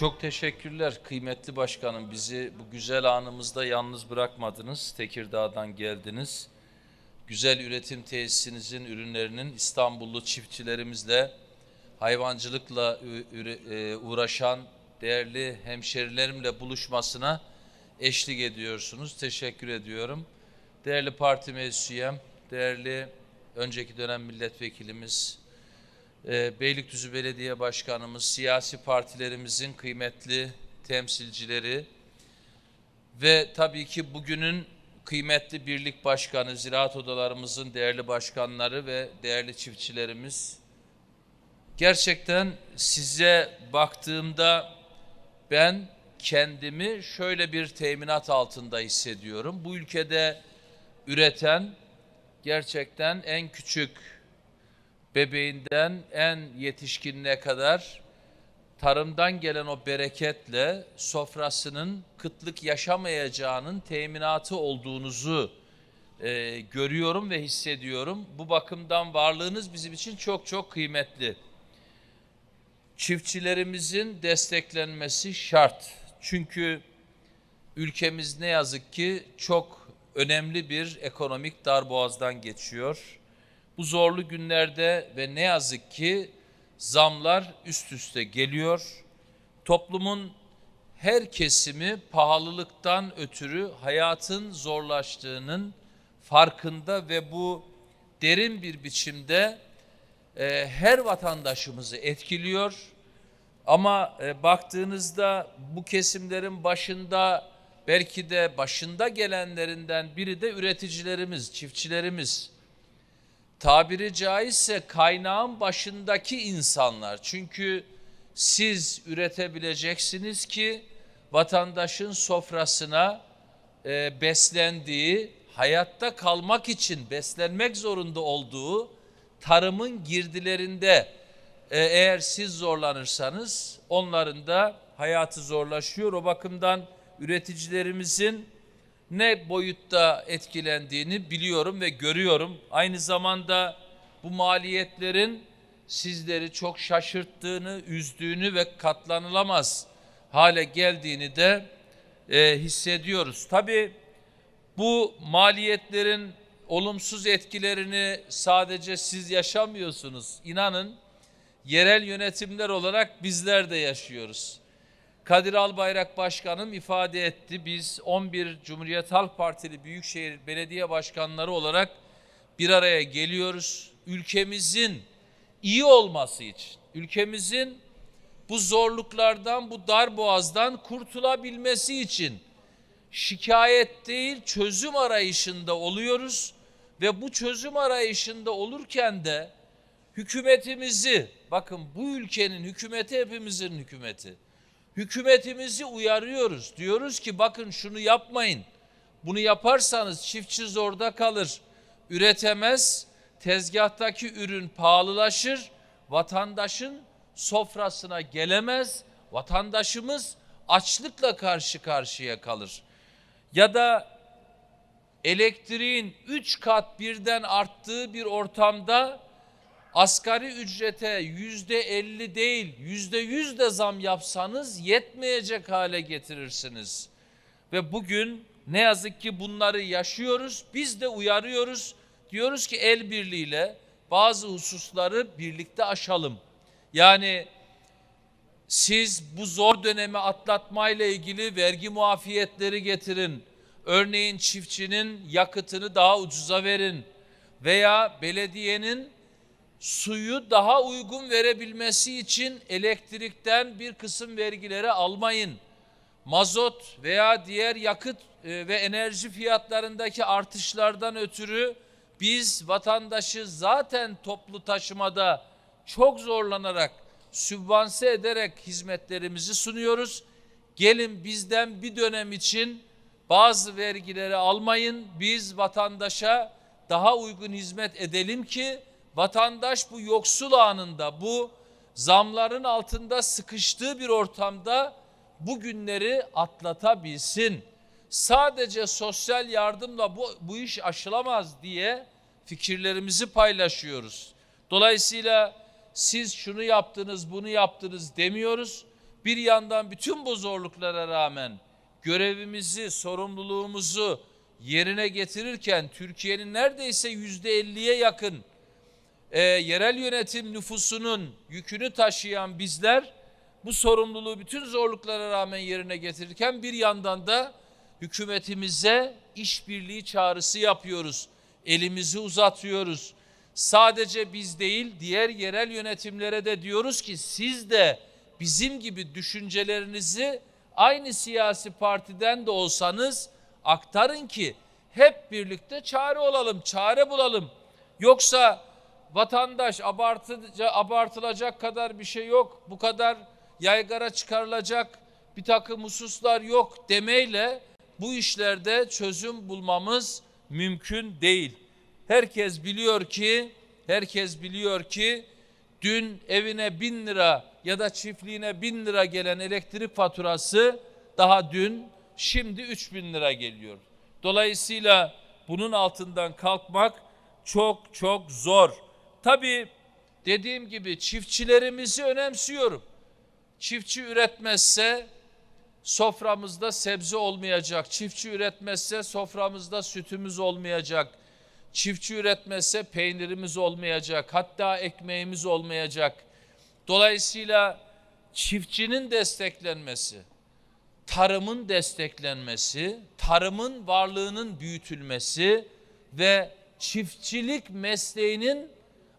Çok teşekkürler kıymetli başkanım. Bizi bu güzel anımızda yalnız bırakmadınız. Tekirdağ'dan geldiniz. Güzel üretim tesisinizin ürünlerinin İstanbullu çiftçilerimizle hayvancılıkla e, uğraşan değerli hemşerilerimle buluşmasına eşlik ediyorsunuz. Teşekkür ediyorum. Değerli parti meclis üyem, değerli önceki dönem milletvekilimiz, e, Beylikdüzü Belediye Başkanımız, siyasi partilerimizin kıymetli temsilcileri ve tabii ki bugünün kıymetli birlik başkanı, ziraat odalarımızın değerli başkanları ve değerli çiftçilerimiz. Gerçekten size baktığımda ben kendimi şöyle bir teminat altında hissediyorum. Bu ülkede üreten gerçekten en küçük bebeğinden en yetişkinine kadar tarımdan gelen o bereketle sofrasının kıtlık yaşamayacağının teminatı olduğunuzu e, görüyorum ve hissediyorum. Bu bakımdan varlığınız bizim için çok çok kıymetli. Çiftçilerimizin desteklenmesi şart. Çünkü ülkemiz ne yazık ki çok önemli bir ekonomik darboğazdan geçiyor. Bu zorlu günlerde ve ne yazık ki zamlar üst üste geliyor. Toplumun her kesimi pahalılıktan ötürü hayatın zorlaştığının farkında ve bu derin bir biçimde e, her vatandaşımızı etkiliyor. Ama e, baktığınızda bu kesimlerin başında belki de başında gelenlerinden biri de üreticilerimiz, çiftçilerimiz tabiri caizse kaynağın başındaki insanlar. Çünkü siz üretebileceksiniz ki vatandaşın sofrasına e, beslendiği, hayatta kalmak için beslenmek zorunda olduğu tarımın girdilerinde e, eğer siz zorlanırsanız onların da hayatı zorlaşıyor. O bakımdan üreticilerimizin ne boyutta etkilendiğini biliyorum ve görüyorum. Aynı zamanda bu maliyetlerin sizleri çok şaşırttığını, üzdüğünü ve katlanılamaz hale geldiğini de e, hissediyoruz. Tabii bu maliyetlerin olumsuz etkilerini sadece siz yaşamıyorsunuz. İnanın yerel yönetimler olarak bizler de yaşıyoruz. Kadir Albayrak Başkanım ifade etti. Biz 11 Cumhuriyet Halk Partili Büyükşehir Belediye Başkanları olarak bir araya geliyoruz. Ülkemizin iyi olması için, ülkemizin bu zorluklardan, bu dar boğazdan kurtulabilmesi için şikayet değil çözüm arayışında oluyoruz ve bu çözüm arayışında olurken de hükümetimizi bakın bu ülkenin hükümeti hepimizin hükümeti. Hükümetimizi uyarıyoruz. Diyoruz ki bakın şunu yapmayın. Bunu yaparsanız çiftçi zorda kalır. Üretemez. Tezgahtaki ürün pahalılaşır. Vatandaşın sofrasına gelemez. Vatandaşımız açlıkla karşı karşıya kalır. Ya da elektriğin 3 kat birden arttığı bir ortamda asgari ücrete yüzde elli değil yüzde yüz de zam yapsanız yetmeyecek hale getirirsiniz. Ve bugün ne yazık ki bunları yaşıyoruz. Biz de uyarıyoruz. Diyoruz ki el birliğiyle bazı hususları birlikte aşalım. Yani siz bu zor dönemi atlatmayla ilgili vergi muafiyetleri getirin. Örneğin çiftçinin yakıtını daha ucuza verin veya belediyenin suyu daha uygun verebilmesi için elektrikten bir kısım vergileri almayın. Mazot veya diğer yakıt e, ve enerji fiyatlarındaki artışlardan ötürü biz vatandaşı zaten toplu taşımada çok zorlanarak sübvanse ederek hizmetlerimizi sunuyoruz. Gelin bizden bir dönem için bazı vergileri almayın. Biz vatandaşa daha uygun hizmet edelim ki vatandaş bu yoksul anında bu zamların altında sıkıştığı bir ortamda bu günleri atlatabilsin. Sadece sosyal yardımla bu, bu iş aşılamaz diye fikirlerimizi paylaşıyoruz. Dolayısıyla siz şunu yaptınız, bunu yaptınız demiyoruz. bir yandan bütün bu zorluklara rağmen görevimizi, sorumluluğumuzu yerine getirirken Türkiye'nin neredeyse yüzde elliye yakın e, yerel yönetim nüfusunun yükünü taşıyan bizler bu sorumluluğu bütün zorluklara rağmen yerine getirirken bir yandan da hükümetimize işbirliği çağrısı yapıyoruz. Elimizi uzatıyoruz. Sadece biz değil diğer yerel yönetimlere de diyoruz ki siz de bizim gibi düşüncelerinizi aynı siyasi partiden de olsanız aktarın ki hep birlikte çare olalım, çare bulalım. Yoksa vatandaş abartıca, abartılacak kadar bir şey yok, bu kadar yaygara çıkarılacak bir takım hususlar yok demeyle bu işlerde çözüm bulmamız mümkün değil. Herkes biliyor ki, herkes biliyor ki dün evine bin lira ya da çiftliğine bin lira gelen elektrik faturası daha dün şimdi üç bin lira geliyor. Dolayısıyla bunun altından kalkmak çok çok zor. Tabii dediğim gibi çiftçilerimizi önemsiyorum. Çiftçi üretmezse soframızda sebze olmayacak. Çiftçi üretmezse soframızda sütümüz olmayacak. Çiftçi üretmezse peynirimiz olmayacak. Hatta ekmeğimiz olmayacak. Dolayısıyla çiftçinin desteklenmesi, tarımın desteklenmesi, tarımın varlığının büyütülmesi ve çiftçilik mesleğinin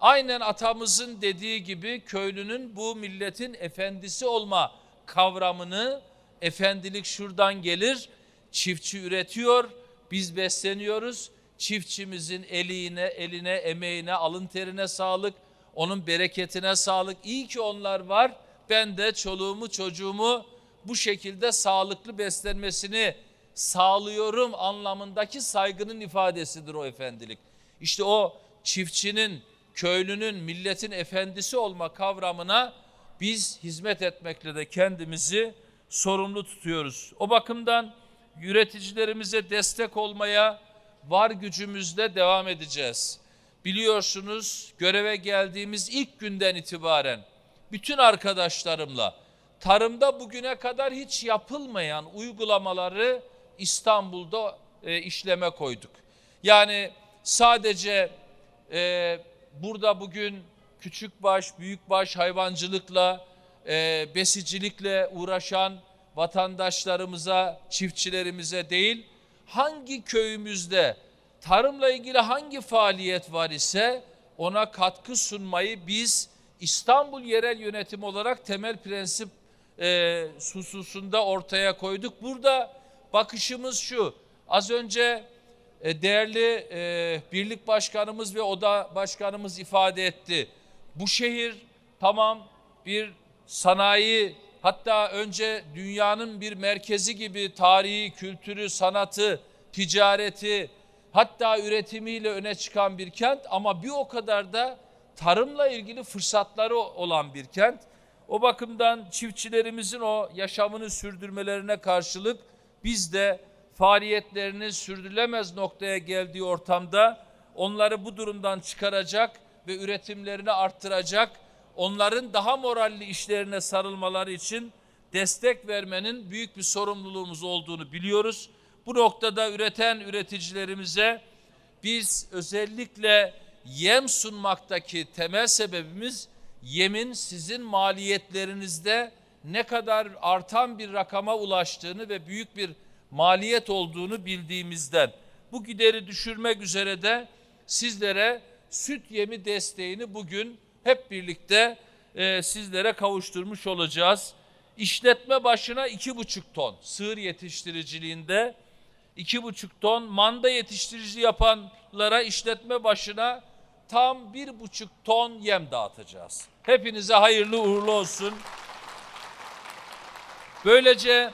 aynen atamızın dediği gibi köylünün bu milletin efendisi olma kavramını efendilik şuradan gelir. Çiftçi üretiyor, biz besleniyoruz. Çiftçimizin eline, eline, emeğine, alın terine sağlık. Onun bereketine sağlık. İyi ki onlar var. Ben de çoluğumu, çocuğumu bu şekilde sağlıklı beslenmesini sağlıyorum anlamındaki saygının ifadesidir o efendilik. İşte o çiftçinin, köylünün, milletin efendisi olma kavramına biz hizmet etmekle de kendimizi sorumlu tutuyoruz. O bakımdan üreticilerimize destek olmaya var gücümüzle devam edeceğiz. Biliyorsunuz göreve geldiğimiz ilk günden itibaren bütün arkadaşlarımla tarımda bugüne kadar hiç yapılmayan uygulamaları İstanbul'da e, işleme koyduk. Yani sadece e, burada bugün küçükbaş, büyükbaş hayvancılıkla, e, besicilikle uğraşan vatandaşlarımıza, çiftçilerimize değil, hangi köyümüzde tarımla ilgili hangi faaliyet var ise ona katkı sunmayı biz İstanbul Yerel Yönetim olarak temel prensip e, hususunda ortaya koyduk. Burada bakışımız şu, az önce değerli e, birlik başkanımız ve oda başkanımız ifade etti. Bu şehir tamam bir sanayi hatta önce dünyanın bir merkezi gibi tarihi, kültürü, sanatı, ticareti hatta üretimiyle öne çıkan bir kent ama bir o kadar da tarımla ilgili fırsatları olan bir kent. O bakımdan çiftçilerimizin o yaşamını sürdürmelerine karşılık biz de faaliyetlerinin sürdürülemez noktaya geldiği ortamda onları bu durumdan çıkaracak ve üretimlerini arttıracak, onların daha moralli işlerine sarılmaları için destek vermenin büyük bir sorumluluğumuz olduğunu biliyoruz. Bu noktada üreten üreticilerimize biz özellikle yem sunmaktaki temel sebebimiz yemin sizin maliyetlerinizde ne kadar artan bir rakama ulaştığını ve büyük bir maliyet olduğunu bildiğimizden bu gideri düşürmek üzere de sizlere süt yemi desteğini bugün hep birlikte e, sizlere kavuşturmuş olacağız. İşletme başına iki buçuk ton sığır yetiştiriciliğinde iki buçuk ton manda yetiştirici yapanlara işletme başına tam bir buçuk ton yem dağıtacağız. Hepinize hayırlı uğurlu olsun. Böylece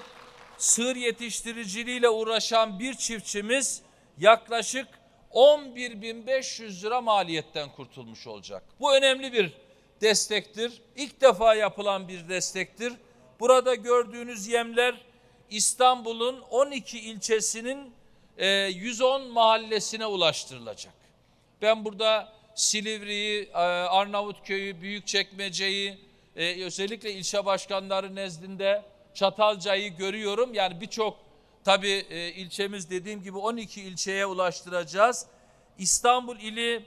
sığır yetiştiriciliğiyle uğraşan bir çiftçimiz yaklaşık 11.500 lira maliyetten kurtulmuş olacak. Bu önemli bir destektir. İlk defa yapılan bir destektir. Burada gördüğünüz yemler İstanbul'un 12 ilçesinin 110 mahallesine ulaştırılacak. Ben burada Silivri'yi, Arnavutköy'ü, Büyükçekmece'yi, e, özellikle ilçe başkanları nezdinde Çatalca'yı görüyorum. Yani birçok tabii e, ilçemiz dediğim gibi 12 ilçeye ulaştıracağız. İstanbul ili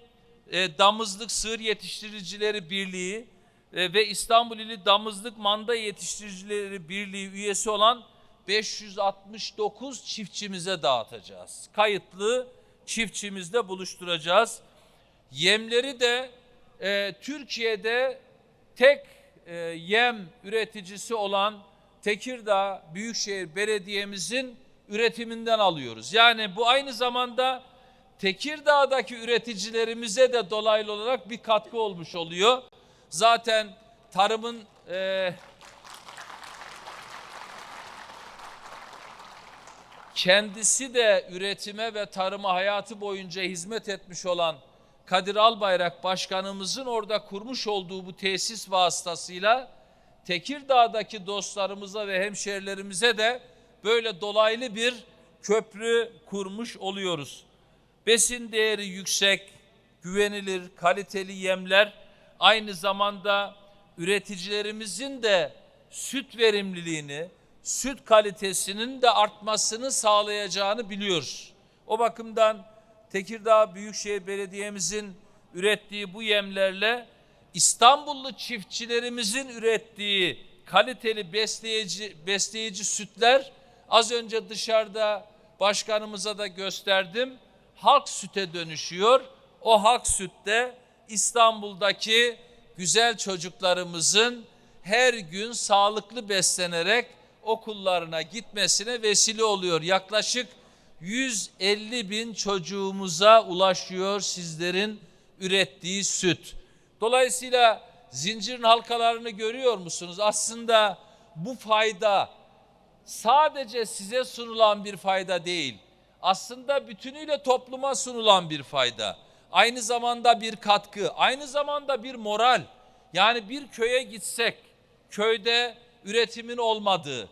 e, Damızlık Sığır Yetiştiricileri Birliği e, ve İstanbul ili Damızlık Manda Yetiştiricileri Birliği üyesi olan 569 çiftçimize dağıtacağız. Kayıtlı çiftçimizle buluşturacağız. Yemleri de e, Türkiye'de tek e, yem üreticisi olan Tekirdağ Büyükşehir Belediye'mizin üretiminden alıyoruz. Yani bu aynı zamanda Tekirdağ'daki üreticilerimize de dolaylı olarak bir katkı olmuş oluyor. Zaten tarımın e, kendisi de üretime ve tarıma hayatı boyunca hizmet etmiş olan Kadir Albayrak Başkanımızın orada kurmuş olduğu bu tesis vasıtasıyla Tekirdağ'daki dostlarımıza ve hemşerilerimize de böyle dolaylı bir köprü kurmuş oluyoruz. Besin değeri yüksek, güvenilir, kaliteli yemler aynı zamanda üreticilerimizin de süt verimliliğini, süt kalitesinin de artmasını sağlayacağını biliyoruz. O bakımdan Tekirdağ Büyükşehir Belediye'mizin ürettiği bu yemlerle İstanbullu çiftçilerimizin ürettiği kaliteli besleyici besleyici sütler az önce dışarıda başkanımıza da gösterdim. Halk süte dönüşüyor. O halk sütte İstanbul'daki güzel çocuklarımızın her gün sağlıklı beslenerek okullarına gitmesine vesile oluyor. Yaklaşık 150 bin çocuğumuza ulaşıyor sizlerin ürettiği süt. Dolayısıyla zincirin halkalarını görüyor musunuz? Aslında bu fayda sadece size sunulan bir fayda değil. Aslında bütünüyle topluma sunulan bir fayda. Aynı zamanda bir katkı, aynı zamanda bir moral. Yani bir köye gitsek, köyde üretimin olmadığı,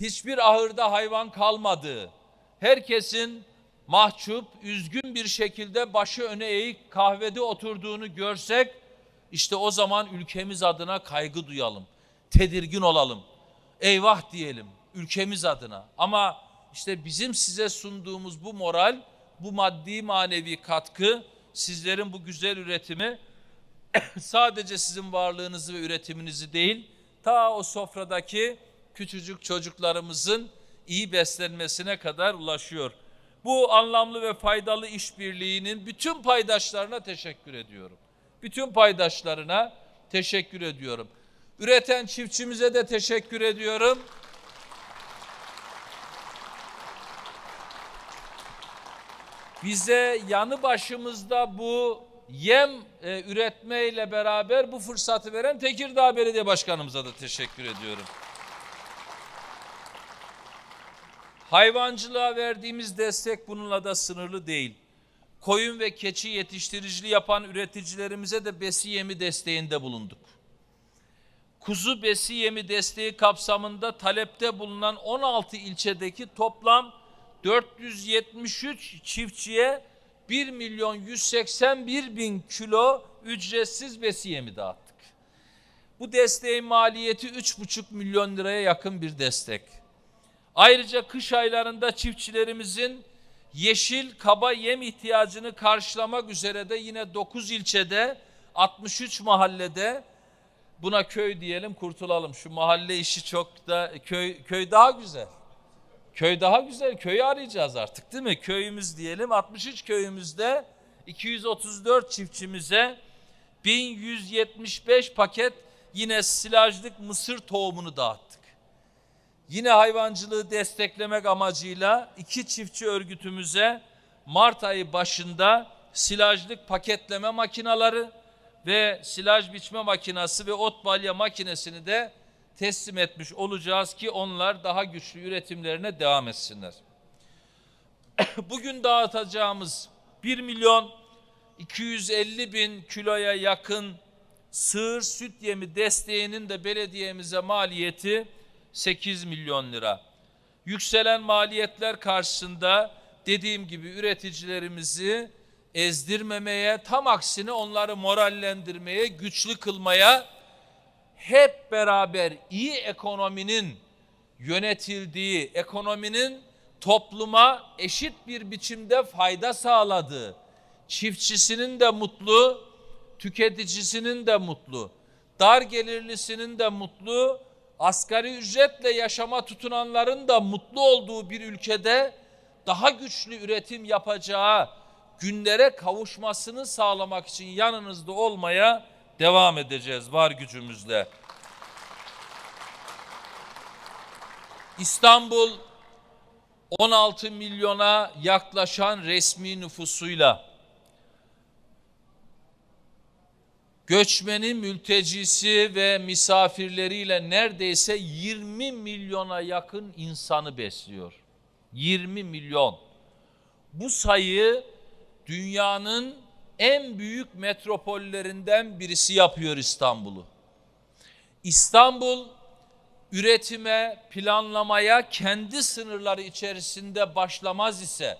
hiçbir ahırda hayvan kalmadığı, herkesin mahcup, üzgün bir şekilde başı öne eğik kahvede oturduğunu görsek, işte o zaman ülkemiz adına kaygı duyalım, tedirgin olalım, eyvah diyelim ülkemiz adına. Ama işte bizim size sunduğumuz bu moral, bu maddi manevi katkı, sizlerin bu güzel üretimi sadece sizin varlığınızı ve üretiminizi değil, ta o sofradaki küçücük çocuklarımızın iyi beslenmesine kadar ulaşıyor. Bu anlamlı ve faydalı işbirliğinin bütün paydaşlarına teşekkür ediyorum. Bütün paydaşlarına teşekkür ediyorum. Üreten çiftçimize de teşekkür ediyorum. Bize yanı başımızda bu yem e, üretmeyle beraber bu fırsatı veren Tekirdağ Belediye Başkanımıza da teşekkür ediyorum. Hayvancılığa verdiğimiz destek bununla da sınırlı değil. Koyun ve keçi yetiştiriciliği yapan üreticilerimize de besi yemi desteğinde bulunduk. Kuzu besi yemi desteği kapsamında talepte bulunan 16 ilçedeki toplam 473 çiftçiye 1 milyon 181 bin kilo ücretsiz besi yemi dağıttık. Bu desteğin maliyeti 3,5 milyon liraya yakın bir destek. Ayrıca kış aylarında çiftçilerimizin yeşil kaba yem ihtiyacını karşılamak üzere de yine 9 ilçede 63 mahallede buna köy diyelim kurtulalım. Şu mahalle işi çok da köy köy daha güzel. Köy daha güzel. Köyü arayacağız artık değil mi? Köyümüz diyelim. 63 köyümüzde 234 çiftçimize 1175 paket yine silajlık mısır tohumunu dağıttık. Yine hayvancılığı desteklemek amacıyla iki çiftçi örgütümüze Mart ayı başında silajlık paketleme makinaları ve silaj biçme makinası ve ot balya makinesini de teslim etmiş olacağız ki onlar daha güçlü üretimlerine devam etsinler. Bugün dağıtacağımız 1 milyon 250 bin kiloya yakın sığır süt yemi desteğinin de belediyemize maliyeti 8 milyon lira. Yükselen maliyetler karşısında dediğim gibi üreticilerimizi ezdirmemeye, tam aksine onları morallendirmeye, güçlü kılmaya hep beraber iyi ekonominin yönetildiği, ekonominin topluma eşit bir biçimde fayda sağladığı, çiftçisinin de mutlu, tüketicisinin de mutlu, dar gelirlisinin de mutlu, asgari ücretle yaşama tutunanların da mutlu olduğu bir ülkede daha güçlü üretim yapacağı günlere kavuşmasını sağlamak için yanınızda olmaya devam edeceğiz var gücümüzle. İstanbul 16 milyona yaklaşan resmi nüfusuyla göçmeni, mültecisi ve misafirleriyle neredeyse 20 milyona yakın insanı besliyor. 20 milyon. Bu sayı dünyanın en büyük metropollerinden birisi yapıyor İstanbul'u. İstanbul üretime, planlamaya kendi sınırları içerisinde başlamaz ise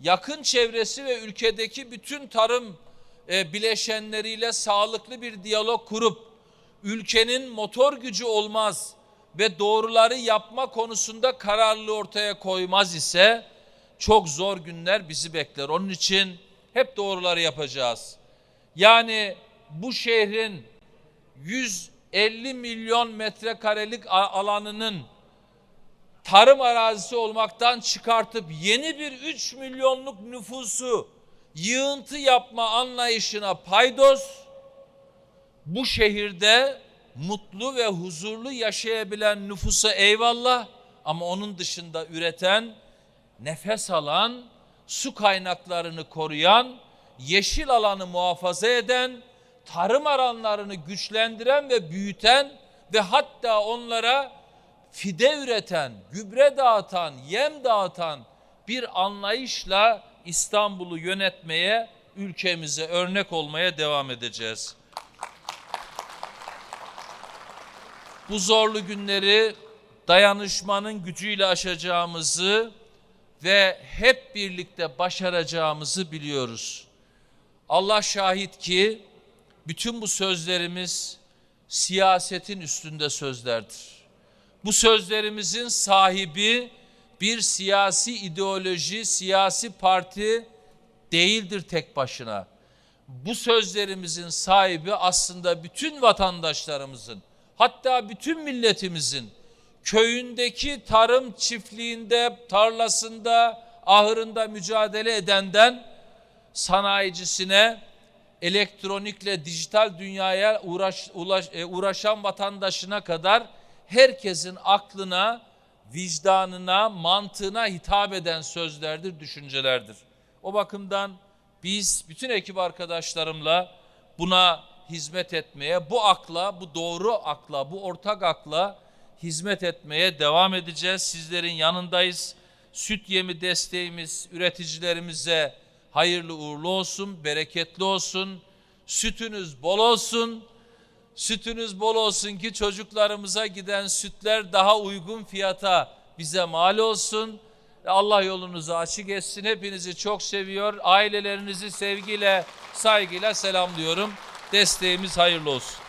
yakın çevresi ve ülkedeki bütün tarım e, bileşenleriyle sağlıklı bir diyalog kurup ülkenin motor gücü olmaz ve doğruları yapma konusunda kararlı ortaya koymaz ise çok zor günler bizi bekler. Onun için hep doğruları yapacağız. Yani bu şehrin 150 milyon metrekarelik alanının tarım arazisi olmaktan çıkartıp yeni bir 3 milyonluk nüfusu yığıntı yapma anlayışına paydos bu şehirde mutlu ve huzurlu yaşayabilen nüfusa eyvallah ama onun dışında üreten, nefes alan, su kaynaklarını koruyan, yeşil alanı muhafaza eden, tarım alanlarını güçlendiren ve büyüten ve hatta onlara fide üreten, gübre dağıtan, yem dağıtan bir anlayışla İstanbul'u yönetmeye, ülkemize örnek olmaya devam edeceğiz. Bu zorlu günleri dayanışmanın gücüyle aşacağımızı ve hep birlikte başaracağımızı biliyoruz. Allah şahit ki bütün bu sözlerimiz siyasetin üstünde sözlerdir. Bu sözlerimizin sahibi bir siyasi ideoloji, siyasi parti değildir tek başına. Bu sözlerimizin sahibi aslında bütün vatandaşlarımızın, hatta bütün milletimizin köyündeki tarım çiftliğinde, tarlasında, ahırında mücadele edenden sanayicisine, elektronikle dijital dünyaya uğraş, ulaş- e, uğraşan vatandaşına kadar herkesin aklına, vicdanına, mantığına hitap eden sözlerdir, düşüncelerdir. O bakımdan biz bütün ekip arkadaşlarımla buna hizmet etmeye, bu akla, bu doğru akla, bu ortak akla hizmet etmeye devam edeceğiz. Sizlerin yanındayız. Süt yemi desteğimiz üreticilerimize hayırlı uğurlu olsun, bereketli olsun. Sütünüz bol olsun. Sütünüz bol olsun ki çocuklarımıza giden sütler daha uygun fiyata bize mal olsun. Allah yolunuzu açık etsin. Hepinizi çok seviyor. Ailelerinizi sevgiyle, saygıyla selamlıyorum. Desteğimiz hayırlı olsun.